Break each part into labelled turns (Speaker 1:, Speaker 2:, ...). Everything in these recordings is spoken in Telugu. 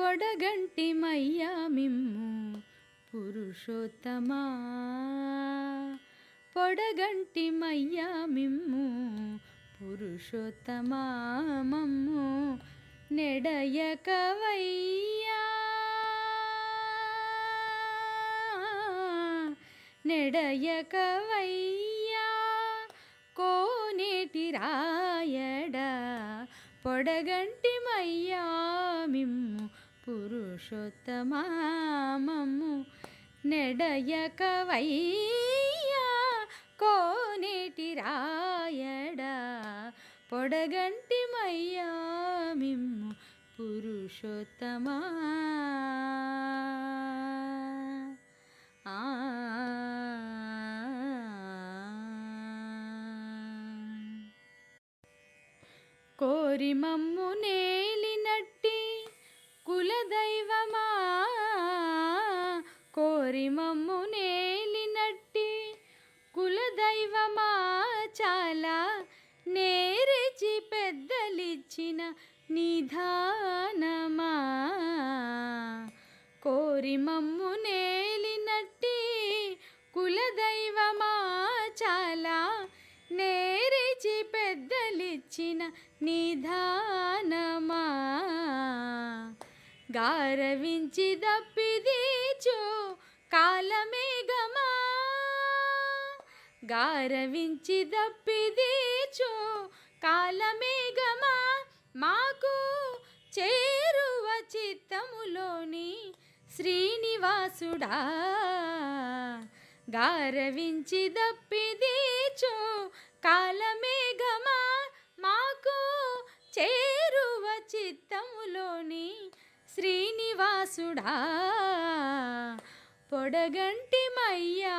Speaker 1: పొడగంటి మయ్యా మిమ్ము పురుషోత్తమా. పొడగంటి మయ్యా మిమ్ము పురుషోత్తమా మమ్ము నెడయకవయ్యా. నెడయకవయ్యా. కోనేటి రాయడా. పొడగంటి మయ్యా మిమ్ము పురుషోత్తమా నెడయక నెడయకవయ్యా కోనేటి రాయడా పొడగంటి మయ్యా మిమ్ము పురుషోత్తమా. కోరి మమ్ము నేలినట్టి కులదైవమా? కోరి మమ్ము నేలినట్టి కులదైవమా? చాలా నేరిచి పెద్దలిచ్చిన నిధానమా? కోరి మమ్ము నేలినట్టి కులదైవమా? చాలా నేరిచి పెద్దలిచ్చిన నిధానమా? గారవించి దప్పిదీచు కాలమేఘమా. గారవించి దప్పిదీచు కాలమేఘమా. మాకు చేరువ చిత్తములోని శ్రీనివాసుడా. గారవించి దప్పిదీచు కాలమేఘమా. మాకు చేరువ చిత్తములో శ్రీనివాసుడా. పొడగంటి మయ్యా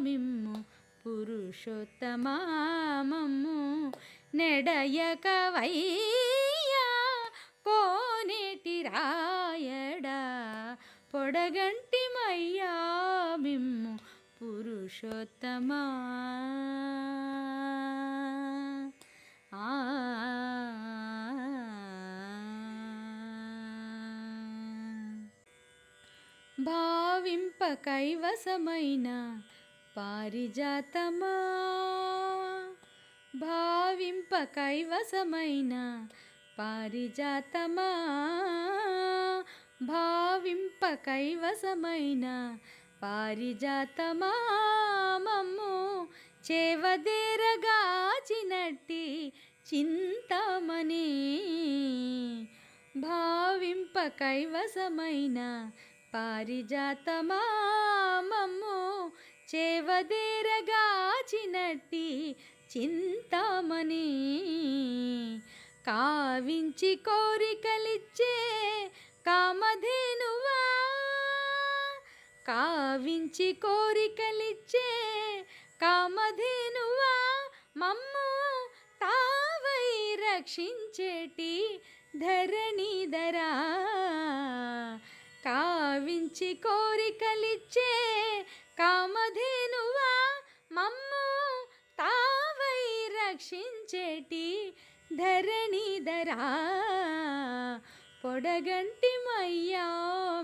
Speaker 1: మిమ్ము పురుషోత్తమామము నెడయక నెడయకవయ్యా కోనేటి రాయడా. పొడగంటి మయ్యా మిమ్ము పురుషోత్తమా భావింప కైవసమైన పారిజాతమా? భావింప కైవసమైన పారిజాతమా? భావింప కైవసమైన పారిజాతమా? మమ్ము చేవదేరగాచినట్టి చింతమని. భావింప కైవసమైన పారిజాతమామము చేవదేరగాచినట్టి చింతామణి. కావించి కోరికలిచ్చే కామధేనువా? కావించి కోరికలిచ్చే కామధేనువా? మమ్ము తావై రక్షించేటి ధరణిధరా. కావించి కోరికలిచ్చే కామధేనువా మమ్ము తావై రక్షించేటి ధరణిధరా. పొడగంటి మయ్యా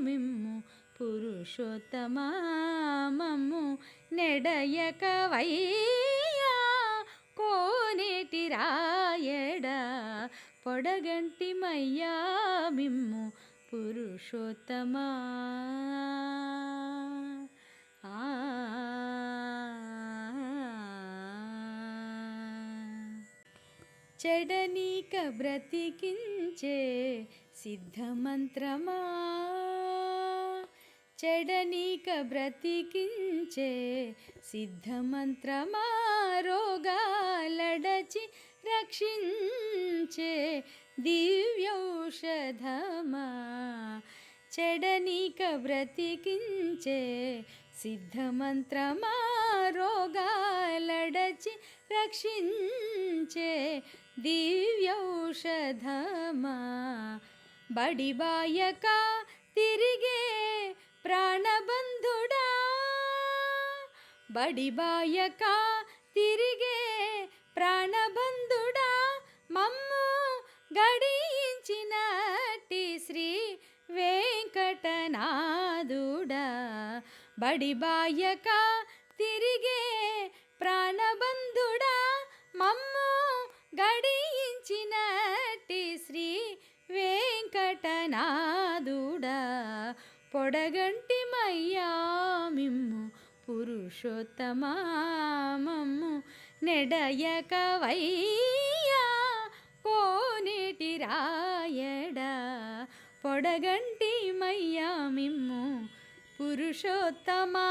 Speaker 1: మిమ్ము పురుషోత్తమా మమ్ము నెడయకవయ్యా కోనేటి రాయడా. పొడగంటి మయ్యా మిమ్ము పురుషోత్తమా? ఆ. చెడనీక బ్రతికించే సిద్ధమంత్రమా? చెడనీక బ్రతికించే సిద్ధమంత్రమా? రోగాలడచి రక్షించే దివ్యౌషధమా చెడనిక బ్రతికించే సిద్ధమంత్రమా రోగాలడచి రక్షించే దివ్యౌషధమా. బడిబాయక తిరిగే ప్రాణబంధుడా బడిబాయక తిరిగే ప్రాణబంధు బడిబాయక తిరిగే ప్రాణబంధుడా మమ్ము గడించినట్టి శ్రీ వెంకటనాథుడా. పొడగంటి మయ్యా మిమ్ము పురుషోత్తమామమ్ము నెడయక వయ్యా కోనేటి రాయడా. పొడగంటి మయ్యా మిమ్ము పురుషోత్తమా